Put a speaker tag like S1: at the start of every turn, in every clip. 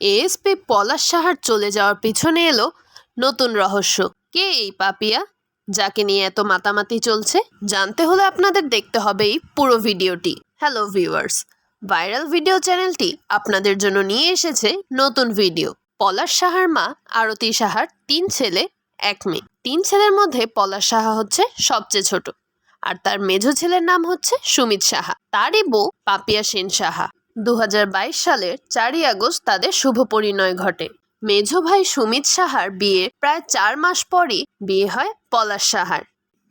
S1: ASP পলাশ সাহার চলে যাওয়ার পিছনে এলো নতুন রহস্য। কে এই পাপিয়া? যাকে নিয়ে এত মাতামাতি চলছে? জানতে হলে আপনাদের দেখতে হবে এই পুরো ভিডিওটি। হ্যালো ভিউয়ার্স ভাইরাল ভিডিও চ্যানেলটি আপনাদের জন্য নিয়ে এসেছে নতুন ভিডিও পলাশ সাহার মা আরতি সাহার তিন ছেলে, এক মেয়ে। তিন ছেলের মধ্যে পলাশ সাহা হচ্ছে সবচেয়ে ছোট। আর তার মেজ ছেলের নাম হচ্ছে সুমিত সাহা। তারই বউ পাপিয়া সেন সাহা। দু সালের চারই আগস্ট তাদের শুভ পরিণয় ঘটে। মেঝো ভাই সুমিত সাহার বিয়ে প্রায় চার মাস পরই বিয়ে হয় পলাশ সাহার।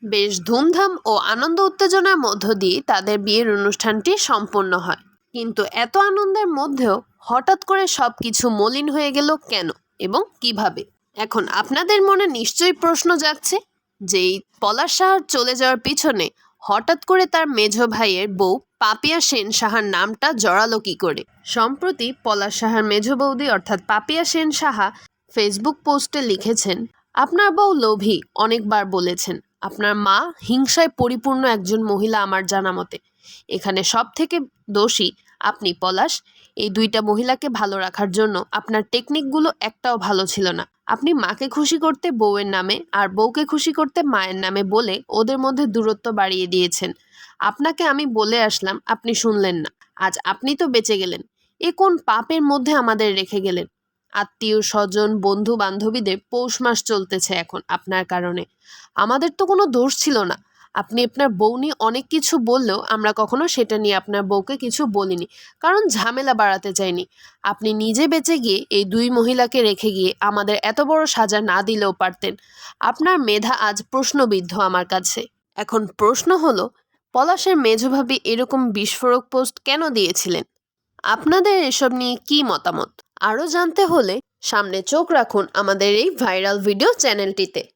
S1: বেশ ধুমধাম ও আনন্দ উত্তেজনার মধ্য দিয়ে তাদের বিয়ের অনুষ্ঠানটি সম্পন্ন হয়। কিন্তু এত আনন্দের মধ্যেও হঠাৎ করে সব কিছু মলিন হয়ে গেল কেন এবং কীভাবে? এখন আপনাদের মনে নিশ্চয়ই প্রশ্ন যাচ্ছে যে পলাশ সাহার চলে যাওয়ার পিছনে হঠাৎ করে তার মেঝ ভাইয়ের বউ পাপিয়া সেন সাহার নামটা জড়ালো কি করে? সম্প্রতি পলাশ সাহার মেঝ বৌদি অর্থাৎ পাপিয়া সেন সাহা ফেসবুক পোস্টে লিখেছেন, আপনার বউ লোভী অনেকবার বলেছেন, আপনার মা হিংসায় পরিপূর্ণ একজন মহিলা আমার জানা মতে এখানে সব থেকে দোষী আপনি পলাশ এই দুইটা মহিলাকে ভালো রাখার জন্য আপনার টেকনিকগুলো একটাও ভালো ছিল না। আপনি মাকে খুশি করতে বউয়ের নামে আর বউকে খুশি করতে মায়ের নামে বলে ওদের মধ্যে দূরত্ব বাড়িয়ে দিয়েছেন। আপনাকে আমি বলে আসলাম, আপনি শুনলেন না। আজ আপনি তো বেঁচে গেলেন। এ কোন পাপের মধ্যে আমাদের রেখে গেলেন? আত্মীয়, স্বজন বন্ধু বান্ধবীদের পৌষ মাস চলতেছে এখন আপনার কারণে। আমাদের তো কোনো দোষ ছিল না। আপনি আপনার বউ নিয়ে অনেক কিছু বললেও আমরা কখনো সেটা নিয়ে আপনার বউকে কিছু বলিনি। কারণ ঝামেলা বাড়াতে চাইনি। আপনি নিজে বেঁচে গিয়ে এই দুই মহিলাকে রেখে গিয়ে আমাদের এত বড় সাজা না দিলেও পারতেন। আপনার মেধা আজ প্রশ্নবিদ্ধ আমার কাছে। এখন প্রশ্ন হলো, পলাশের মেঝভাবি এরকম বিস্ফোরক পোস্ট কেন দিয়েছিলেন? আপনাদের এসব নিয়ে কি মতামত? আরও জানতে হলে সামনে চোখ রাখুন আমাদের এই ভাইরাল ভিডিও চ্যানেলটিতে।